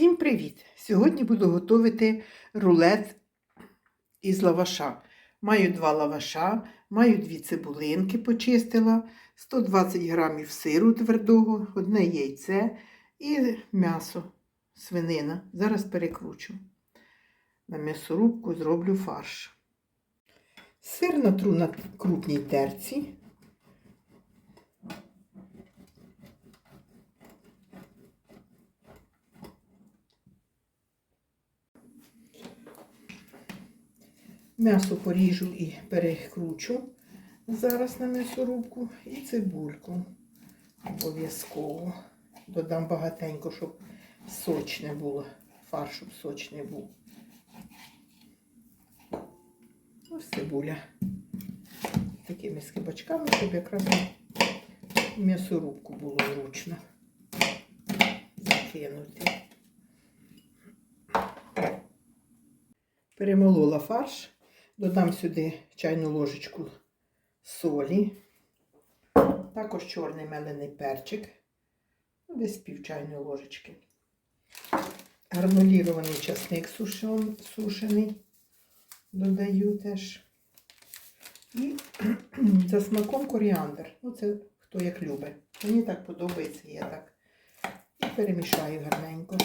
Всім привіт! Сьогодні буду готувати рулет із лаваша. Маю два лаваша, маю дві цибулинки почистила, 120 грамів сиру твердого, одне яйце і м'ясо, свинина. Зараз перекручу. На м'ясорубку зроблю фарш. Сир натру на крупній терці. М'ясо поріжу і перекручу зараз на м'ясорубку і цибульку. Обов'язково. Додам багатенько, щоб сочне було. Фарш, щоб сочний був. Ось цибуля. Такими скибочками, щоб якраз м'ясорубку було зручно закинути. Перемолола фарш. Додам сюди чайну ложечку солі, також чорний мелений перчик, ну, десь пів чайної ложечки. Гранулірований часник сушен, сушений додаю теж. І за смаком коріандр. Ну, це хто як любить. Мені так подобається, я так. І перемішаю гарненько.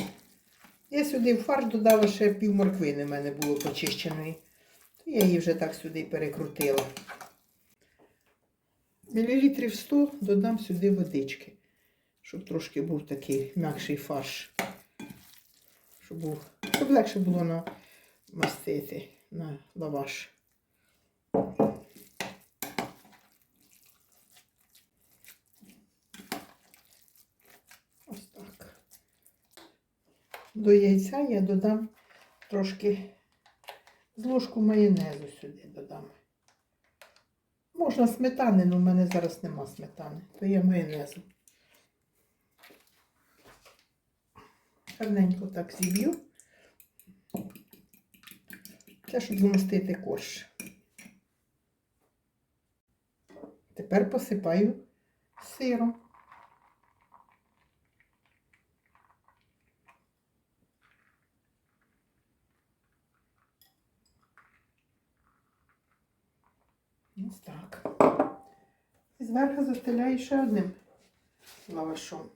Я сюди в фарш додала ще пів морквини в мене було почищеної. Я її вже так сюди перекрутила. Мілілітрів 100 додам сюди водички, щоб трошки був такий м'якший фарш. Щоб, був, щоб легше було намастити на лаваш. Ось так. До яйця я додам трошки ложку майонезу сюди додам. Можна сметани, але в мене зараз нема сметани, то я майонезу. Гарненько так зіб'ю. Це щоб змастити корж. Тепер посипаю сиром. Ось так. І зверху застеляю ще одним лавашом.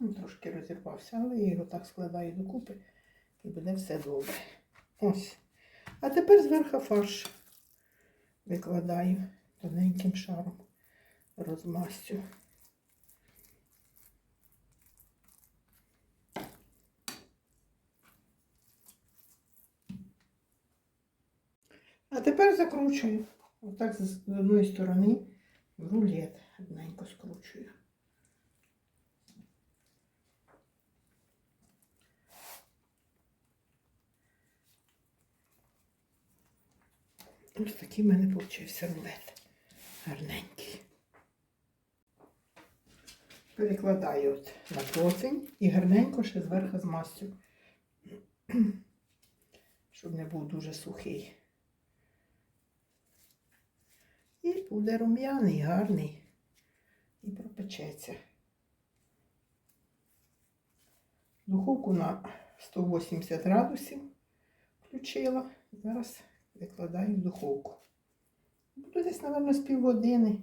Він трошки розірвався, але я його так складаю докупи і буде все добре. Ось. А тепер зверху фарш викладаю тоненьким шаром, розмастю. А тепер закручую. Отак з одної сторони рулет одненько скручую. Ось такий в мене вийшов рулет. Гарненький. Перекладаю от на процень і гарненько ще зверху змастю, щоб не був дуже сухий. І буде рум'яний, гарний і пропечеться. Духовку на 180 градусів включила. Зараз викладаю в духовку. Буду десь, мабуть, з півгодини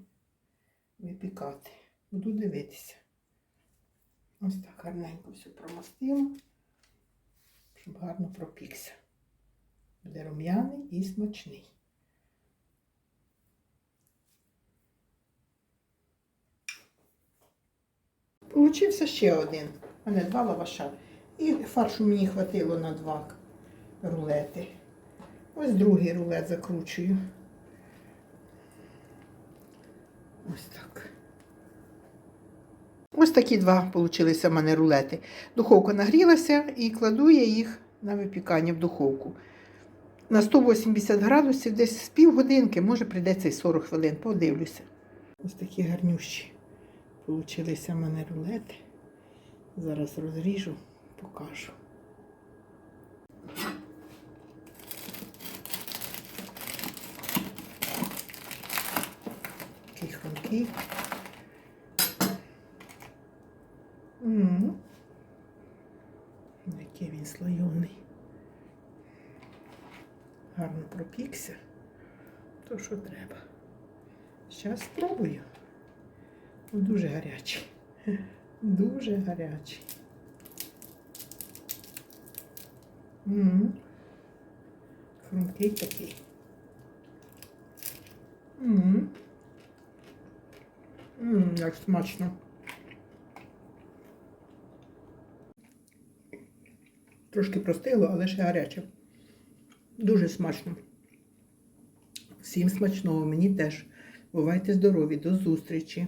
випікати. Буду дивитися. Ось так гарненько все промастила, щоб гарно пропікся. Буде рум'яний і смачний. Получився ще один. У мене два лаваша. І фаршу мені хватило на два рулети. Ось другий рулет закручую. Ось так. Ось такі два получилися в мене рулети. Духовка нагрілася і кладу я їх на випікання в духовку. На 180 градусів десь з півгодинки, може прийдеться і 40 хвилин, подивлюся. Ось такі гарнющі. Получилися в мене рулети. Зараз розріжу, покажу. Такий хрумкий. Який він слойоний. Гарно пропікся. То, що треба. Зараз спробую. Дуже гарячий. Дуже гарячий. М. Хрумкий такий. М. М, Як смачно. Трошки простило, але ще гаряче. Дуже смачно. Всім смачного, мені теж. Бувайте здорові, до зустрічі!